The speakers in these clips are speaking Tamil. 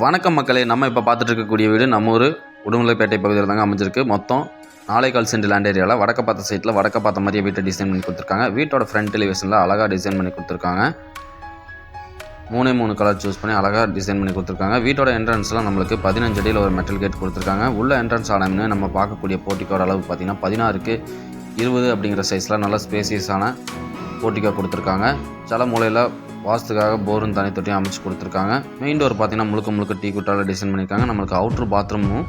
வணக்கம் மக்களே நம்ம இப்போ பார்த்துட்டு இருக்கக்கூடிய வீடு நம்ம ஊர் உடுமலைப்பேட்டை பகுதியில் தாங்க அமைஞ்சிருக்கு. மொத்தம் நாலே கால் சென்ட் லேண்ட் ஏரியாவில் வடக்க பார்த்த சைட்டில் வடக்க பார்த்த மாதிரியே வீட்டை டிசைன் பண்ணி கொடுத்துருக்காங்க. வீட்டோட ஃப்ரண்ட் எலிவேஷனில் அழகாக டிசைன் பண்ணி கொடுத்துருக்காங்க. மூணே மூணு கலர் சூஸ் பண்ணி அழகாக டிசைன் பண்ணி கொடுத்துருக்காங்க. வீட்டோட என்ட்ரன்ஸ்லாம் நம்மளுக்கு பதினஞ்சு அடியில் ஒரு மெட்டல் கேட் கொடுத்துருக்காங்க. உள்ள என்ட்ரன்ஸ் ஆனம்னு நம்ம பார்க்கக்கூடிய போட்டிக்கோட அளவு பார்த்திங்கன்னா பதினாறுக்கு இருபது அப்படிங்கிற சைஸில் நல்லா ஸ்பேசியஸான போட்டிக்கோ கொடுத்துருக்காங்க. சில மூலையில் வாஸ்துக்காக போரும் தனி தொட்டியும் அமைச்சு கொடுத்துருக்காங்க. மெயின் டோர் பார்த்தீங்கன்னா முழுக்க முழுக்க டீ குட்டால டிசைன் பண்ணியிருக்காங்க. நம்மளுக்கு அவுட்ரு பாத்ரூமும்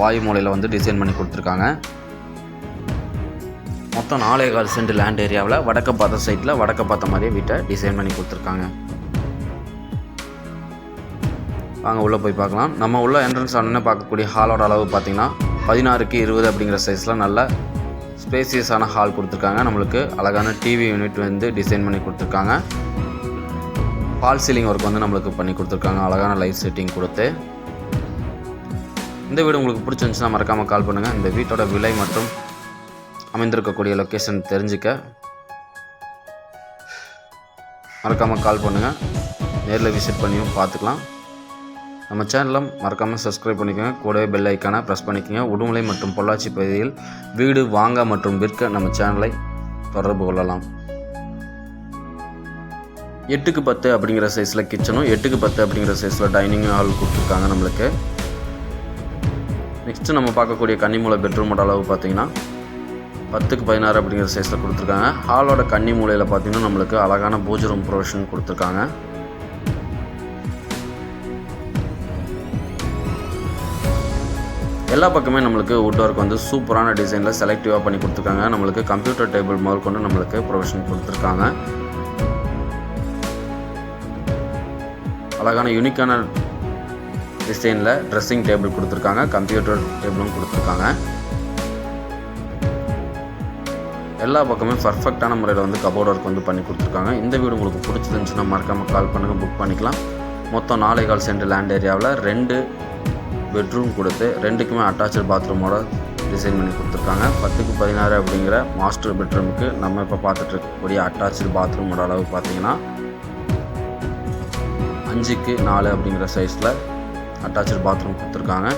வாயு மூலையில் வந்து டிசைன் பண்ணி கொடுத்துருக்காங்க. மொத்தம் நாலே கால் சென்ட் லேண்ட் ஏரியாவில் வடக்க பார்த்த சைட்டில் வடக்க பார்த்த மாதிரியே வீட்டை டிசைன் பண்ணி கொடுத்துருக்காங்க. வாங்க உள்ளே போய் பார்க்கலாம். நம்ம உள்ள என்ட்ரன்ஸ் ஆனே பார்க்கக்கூடிய ஹாலோட அளவு பார்த்தீங்கன்னா பதினாறுக்கு இருபது அப்படிங்கிற சைஸில் நல்ல ஸ்பேசியஸான ஹால் கொடுத்துருக்காங்க. நம்மளுக்கு அழகான டிவி யூனிட் வந்து டிசைன் பண்ணி கொடுத்துருக்காங்க. ஃபால் சீலிங் ஒர்க் வந்து நம்மளுக்கு பண்ணி கொடுத்துருக்காங்க. அழகான லைட் செட்டிங் கொடுத்து. இந்த வீடு உங்களுக்கு பிடிச்சிருந்துச்சுன்னா மறக்காமல் கால் பண்ணுங்கள் இந்த வீட்டோட விலை மற்றும் அமைந்திருக்கக்கூடிய லொக்கேஷன் தெரிஞ்சுக்க மறக்காமல் கால் பண்ணுங்கள் நேரில் விசிட் பண்ணியும் பார்த்துக்கலாம். நம்ம சேனலை மறக்காமல் சப்ஸ்கிரைப் பண்ணிக்கோங்க. கூடவே பெல் ஐக்கானை ப்ரெஸ் பண்ணிக்கோங்க. உடுமலை மற்றும் பொள்ளாச்சி பகுதியில் வீடு வாங்க மற்றும் விற்க நம்ம சேனலை தொடர்பு கொள்ளலாம். எட்டுக்கு பத்து அப்படிங்கிற சைஸில் கிச்சனும் எட்டுக்கு பத்து அப்படிங்கிற சைஸில் டைனிங் ஹால் கொடுத்துருக்காங்க நம்மளுக்கு. நெக்ஸ்ட்டு நம்ம பார்க்கக்கூடிய கன்னிமூலை பெட்ரூமோட அளவு பார்த்தீங்கன்னா பத்துக்கு பதினாறு அப்படிங்கிற சைஸில் கொடுத்துருக்காங்க. ஹாலோட கன்னி மூலையில் பார்த்தீங்கன்னா நம்மளுக்கு அழகான பூஜை ரூம் ப்ரொவிஷன் கொடுத்துருக்காங்க. எல்லா பக்கமே நம்மளுக்கு வுட் ஒர்க் வந்து சூப்பரான டிசைனில் செலக்டிவாக பண்ணி கொடுத்துருக்காங்க. நம்மளுக்கு கம்ப்யூட்டர் டேபிள் முதல் கொண்டு நம்மளுக்கு ப்ரொவிஷன் கொடுத்துருக்காங்க. அழகான யூனிக்கான டிசைனில் ட்ரெஸ்ஸிங் டேபிள் கொடுத்துருக்காங்க. கம்ப்யூட்டர் டேபிளும் கொடுத்துருக்காங்க. எல்லா பக்கமே பர்ஃபெக்டான முறையில் வந்து கபோர்ட் ஒர்க் வந்து பண்ணி கொடுத்துருக்காங்க. இந்த வீடு உங்களுக்கு பிடிச்சிருந்துச்சுன்னா மறக்காமல் கால் பண்ணுங்கள் புக் பண்ணிக்கலாம். மொத்தம் நாளை கால் சென்ட் லேண்ட் ஏரியாவில் ரெண்டு பெட்ரூம் கொடுத்து ரெண்டுக்குமே அட்டாச்சு பாத்ரூமோட டிசைன் பண்ணி கொடுத்துருக்காங்க. பத்துக்கு பதினாறு அப்படிங்கிற மாஸ்டர் பெட்ரூமுக்கு நம்ம இப்போ பார்த்துட்டு இருக்கக்கூடிய அட்டாச்சு பாத்ரூமோட அளவு பார்த்தீங்கன்னா அஞ்சுக்கு நாலு அப்படிங்கிற சைஸில் அட்டாச்சு பாத்ரூம் கொடுத்துருக்காங்க.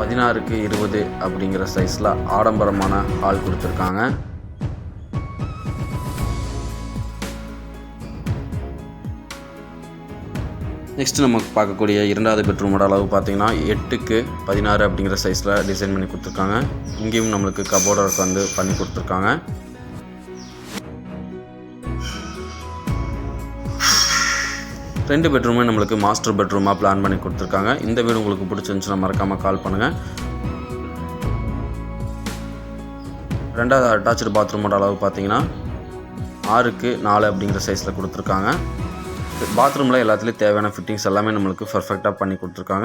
பதினாறுக்கு இருபது அப்படிங்கிற சைஸில் ஆடம்பரமான ஹால் கொடுத்துருக்காங்க. நெக்ஸ்ட் நம்ம பார்க்கக்கூடிய இரண்டாவது பெட்ரூமோட அளவு பார்த்தீங்கன்னா எட்டுக்கு பதினாறு அப்படிங்கிற சைஸில் டிசைன் பண்ணி கொடுத்துருக்காங்க. இங்கேயும் நம்மளுக்கு கபோர்ட் ஒர்க் வந்து பண்ணி கொடுத்துருக்காங்க. ரெண்டு பெட்ரூமே நம்மளுக்கு மாஸ்டர் பெட்ரூமாக பிளான் பண்ணி கொடுத்துருக்காங்க. இந்த வீடு உங்களுக்கு பிடிச்சிருந்துச்சுன்னா மறக்காமல் கால் பண்ணுங்கள் ரெண்டாவது அட்டாச்சு பாத்ரூமோட அளவு பார்த்தீங்கன்னா ஆறுக்கு நாலு அப்படிங்கிற சைஸில் கொடுத்துருக்காங்க. பாத்ரூமில் எல்லாத்துலேயும் தேவையான ஃபிட்டிங்ஸ் எல்லாமே நம்மளுக்கு பர்ஃபெக்டாக பண்ணி கொடுத்துருக்காங்க.